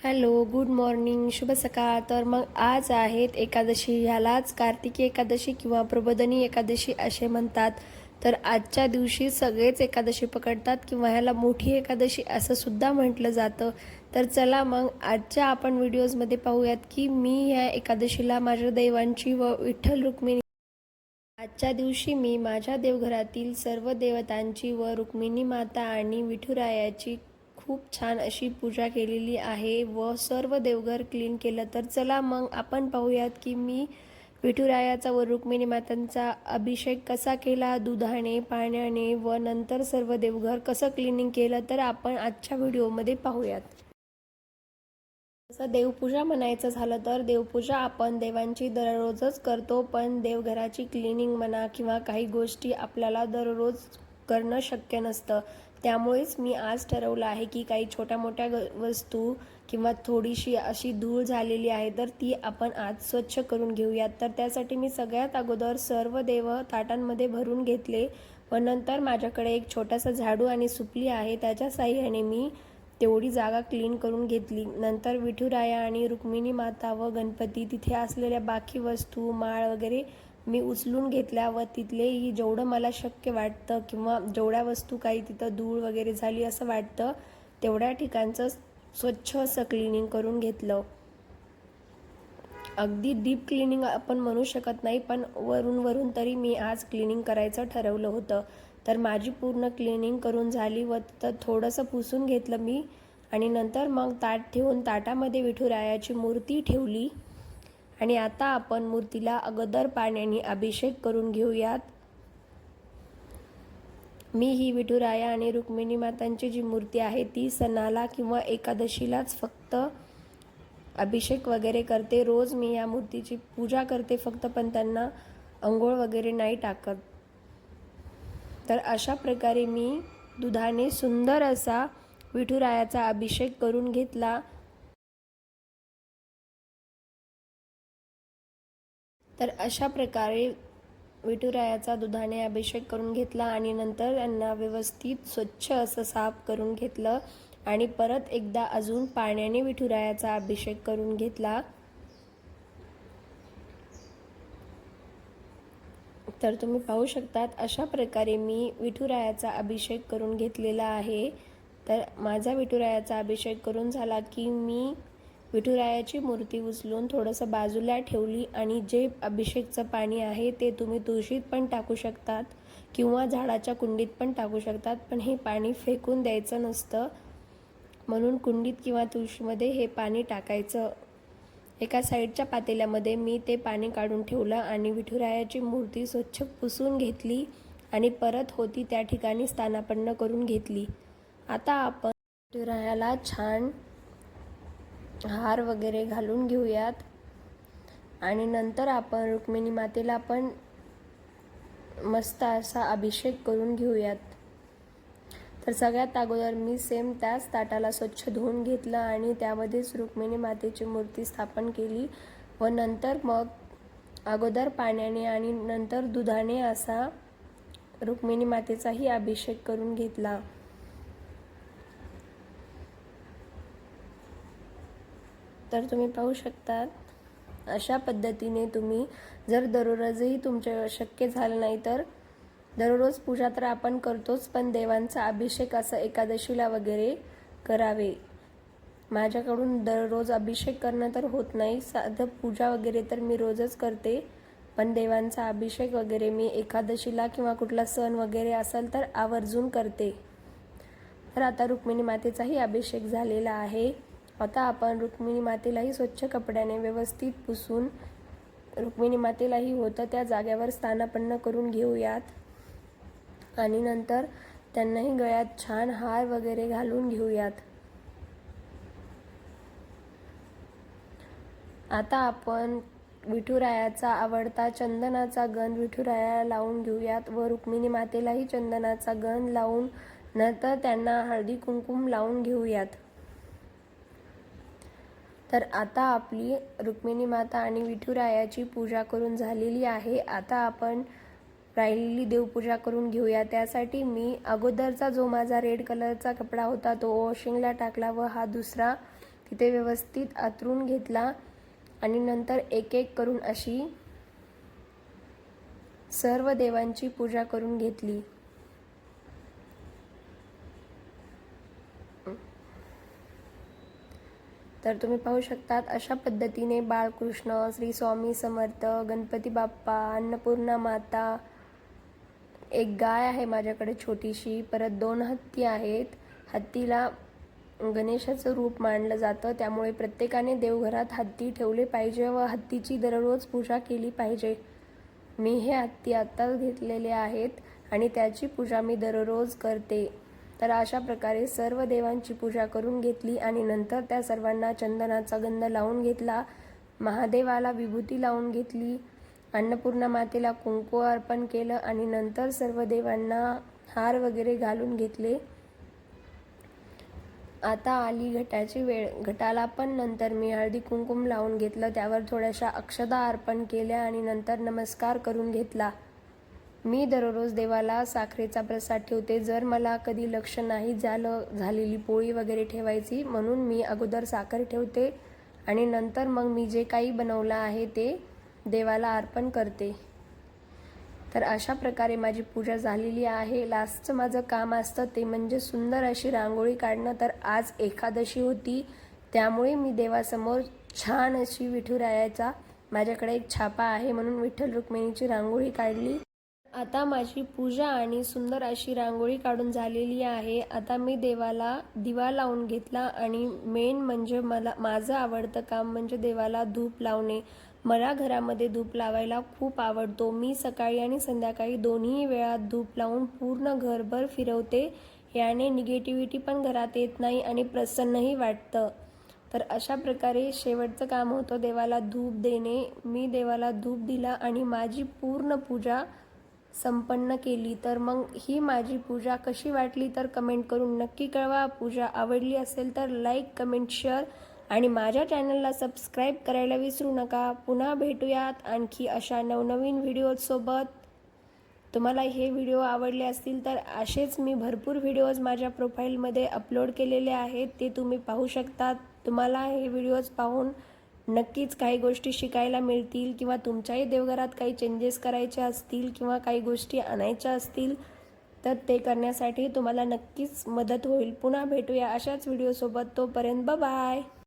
Hello good morning शुभ सकाळ. तर मग आज आहेत एकादशी. ह्यालाच कार्तिकी एकादशी किंवा प्रबोधनी एकादशी असे म्हणतात. तर आजच्या दिवशी सगळेच एकादशी पकडतात किंवा ह्याला मोठी एकादशी असं सुद्धा म्हटलं जातं. तर चला मग आजच्या आपण व्हिडिओजमध्ये पाहूयात की मी ह्या एकादशीला माझ्या देवांची व विठ्ठल रुक्मिणी आजच्या दिवशी मी माझ्या देवघरातील सर्व देवतांची व रुक्मिणी माता आणि विठुरायाची खूप छान अशी पूजा केलेली आहे व सर्व देवघर क्लीन केलं. तर चला मग आपण पाहूयात की मी विठुरायाचा व रुक्मिणी मातांचा अभिषेक कसा केला दुधाने पाण्याने व नंतर सर्व देवघर कसं क्लिनिंग केलं तर आपण आजच्या व्हिडिओमध्ये पाहूयात. जसं देवपूजा म्हणायचं झालं तर देवपूजा आपण देवांची दररोजच करतो पण देवघराची क्लिनिंग म्हणा किंवा काही गोष्टी आपल्याला दररोज करणं शक्य नसतं. त्यामुळेच मी आज ठरवलं आहे की काही छोट्या मोठ्या ग वस्तू किंवा थोडीशी अशी धूळ झालेली आहे तर ती आपण आज स्वच्छ करून घेऊयात. तर त्यासाठी मी सगळ्यात अगोदर सर्व देव ताटांमध्ये भरून घेतले. व नंतर माझ्याकडे एक छोटासा झाडू आणि सुपली आहे. त्याच्या साह्याने मी तेवढी जागा क्लीन करून घेतली. नंतर विठुराया आणि रुक्मिणी माता व गणपती तिथे असलेल्या बाकी वस्तू माळ वगैरे मी उचलून घेतल्या व तिथलेही जेवढं मला शक्य वाटतं किंवा जेवढ्या वस्तू काही तिथं धूळ वगैरे झाली असं वाटतं तेवढ्या ठिकाणचं स्वच्छ असं क्लिनिंग करून घेतलं. अगदी डीप क्लिनिंग आपण म्हणू शकत नाही पण वरून वरून तरी मी आज क्लिनिंग करायचं ठरवलं होतं. तर माझी पूर्ण क्लिनिंग करून झाली व तर थोडंसं पुसून घेतलं मी आणि नंतर मग ताट ठेवून ताटामध्ये विठुरायाची मूर्ती ठेवली. आणि आता आपण मूर्तीला अगोदर पाण्याने अभिषेक करून घेऊयात. मी ही विठुराया आणि रुक्मिणी मातांची जी मूर्ती आहे ती सणाला किंवा एकादशीलाच फक्त अभिषेक वगैरे करते. रोज मी या मूर्तीची पूजा करते फक्त पण त्यांना अंघोळ वगैरे नाही टाकत. तर अशा प्रकारे मी दुधाने सुंदर असा विठुरायाचा अभिषेक करून घेतला. तर अशा प्रकारे विठुरायाचा दुधाने अभिषेक करून घेतला आणि नंतर त्यांना व्यवस्थित स्वच्छ असं साफ करून घेतलं आणि परत एकदा अजून पाण्याने विठुरायाचा अभिषेक करून घेतला. तर तुम्ही पाहू शकतात अशा प्रकारे मी विठुरायाचा अभिषेक करून घेतलेला आहे. तर माझा विठुरायाचा अभिषेक करून झाला की मी विठुरायाची मूर्ती उचलून थोडंसं बाजूला ठेवली आणि जे अभिषेकचं पाणी आहे ते तुम्ही तुळशीत पण टाकू शकतात किंवा झाडाच्या कुंडीत पण टाकू शकतात पण हे पाणी फेकून द्यायचं नसतं. म्हणून कुंडीत किंवा तुळशीमध्ये हे पाणी टाकायचं. एका साईडच्या पातेल्यामध्ये मी ते पाणी काढून ठेवलं आणि विठुरायाची मूर्ती स्वच्छ पुसून घेतली आणि परत होती त्या ठिकाणी स्थानापन्न करून घेतली. आता आपण विठुरायाला छान हार वगैरे घालून घेऊयात. आणि नंतर आपण रुक्मिणी मातेला पण मस्त असा अभिषेक करून घेऊयात. तर सगळ्यात अगोदर मी सेम त्याच ताटाला स्वच्छ धुवून घेतलं आणि त्यामध्येच रुक्मिणी मातेची मूर्ती स्थापन केली व नंतर मग अगोदर पाण्याने आणि नंतर दुधाने असा रुक्मिणी मातेचाही अभिषेक करून घेतला. तर तुम्ही पाहू शकतात. अशा पद्धतीने तुम्ही जर दररोजही तुमच्या शक्य झालं नाही तर दररोज पूजा तर आपण करतोच पण देवांचा अभिषेक असं एकादशीला वगैरे करावे. माझ्याकडून दररोज अभिषेक करणं तर होत नाही. साधं पूजा वगैरे तर मी रोजच करते पण देवांचा अभिषेक वगैरे मी एकादशीला किंवा कुठला सण वगैरे असेल तर आवर्जून करते. तर आता रुक्मिणी मातेचाही अभिषेक झालेला आहे. आता आपण रुक्मिणी मातेलाही स्वच्छ कपड्याने व्यवस्थित पुसून रुक्मिणी मातेलाही होतं त्या जाग्यावर स्थानापन्न करून घेऊयात. आणि नंतर त्यांनाही गळ्यात छान हार वगैरे घालून घेऊयात. आता आपण विठुरायाचा आवडता चंदनाचा गंध विठुरायाला लावून घेऊयात व रुक्मिणी मातेलाही चंदनाचा गंध लावून नंतर त्यांना हळदी कुंकुम लावून घेऊयात. तर आता आपली रुक्मिणी माता आणि विठुरायाची पूजा करून झालेली आहे. आता आपण राहिलेली देवपूजा करून घेऊया. त्यासाठी मी अगोदरचा जो माझा रेड कलरचा कपडा होता तो वॉशिंगला टाकला व हा दुसरा तिथे व्यवस्थित आतरून घेतला आणि नंतर एक एक करून अशी सर्व देवांची पूजा करून घेतली. तर तुम्ही पाहू शकतात अशा पद्धतीने बाळकृष्ण श्री स्वामी समर्थ गणपती बाप्पा अन्नपूर्णा माता एक गाय आहे माझ्याकडे छोटीशी परत दोन हत्ती आहेत. हत्तीला गणेशाचं रूप मानलं जातं त्यामुळे प्रत्येकाने देवघरात हत्ती ठेवले पाहिजे व हत्तीची दररोज पूजा केली पाहिजे. मी हे हत्ती आत्ताच घेतलेले आहेत आणि त्याची पूजा मी दररोज करते. तर अशा प्रकारे सर्व देवांची पूजा करून घेतली आणि नंतर त्या सर्वांना चंदनाचा गंध लावून घेतला महादेवाला विभूती लावून घेतली अन्नपूर्णा मातेला कुंकू अर्पण केलं आणि नंतर सर्व देवांना हार वगैरे घालून घेतले. आता आली घटाची वेळ. घटाला पण नंतर मी हळदी कुंकुम लावून घेतलं त्यावर थोड्याशा अक्षदा अर्पण केल्या आणि नंतर नमस्कार करून घेतला. मी दररोज देवाला साखरेचा प्रसाद ठेवते. जर मला कधी लक्ष नाही झालं झालेली पोळी वगैरे ठेवायची म्हणून मी अगोदर साखर ठेवते आणि नंतर मग मी जे काही बनवलं आहे ते देवाला अर्पण करते. तर अशा प्रकारे माझी पूजा झालेली आहे. लास्टचं माझं काम असतं ते म्हणजे सुंदर अशी रांगोळी काढणं. तर आज एकादशी होती. त्यामुळे मी देवासमोर छान अशी विठुरायाचा माझ्याकडे एक छापा आहे म्हणून विठ्ठल रुक्मिणीची रांगोळी काढली. आता माझी पूजा आणि सुंदर अशी रांगोळी काढून झालेली आहे. आता मी देवाला दिवा लावून घेतला आणि मेन म्हणजे मला माझं आवडतं काम म्हणजे देवाला धूप लावणे. मला घरामध्ये धूप लावायला खूप आवडतो. मी सकाळी आणि संध्याकाळी दोन्ही वेळात धूप लावून पूर्ण घरभर फिरवते. याने निगेटिव्हिटी पण घरात येत नाही आणि प्रसन्नही वाटतं. तर अशा प्रकारे शेवटचं काम होतं देवाला धूप देणे. मी देवाला धूप दिला आणि माझी पूर्ण पूजा संपन्न केली तर मग ही माझी पूजा कशी वाटली तर कमेंट करून नक्की कळवा. पूजा आवडली असेल तर लाईक कमेंट शेअर आणि माझ्या चॅनलला सबस्क्राईब करायला विसरू नका. पुन्हा भेटूयात आणखी अशा नवनवीन व्हिडिओजसोबत तुम्हाला हे व्हिडिओ आवडले असतील तर असेच मी भरपूर व्हिडिओज माझ्या प्रोफाईलमध्ये अपलोड केलेले आहेत. ते तुम्ही पाहू शकतात. तुम्हाला हे व्हिडिओज पाहून नक्कीच काही गोष्टी शिकायला मिळतील किंवा तुमच्याही देवघरात काही चेंजेस करायचे असतील किंवा काही गोष्टी आणायच्या असतील तर ते करण्यासाठी तुम्हाला नक्कीच मदत होईल. पुन्हा भेटूया अशाच व्हिडिओसोबत तोपर्यंत बाय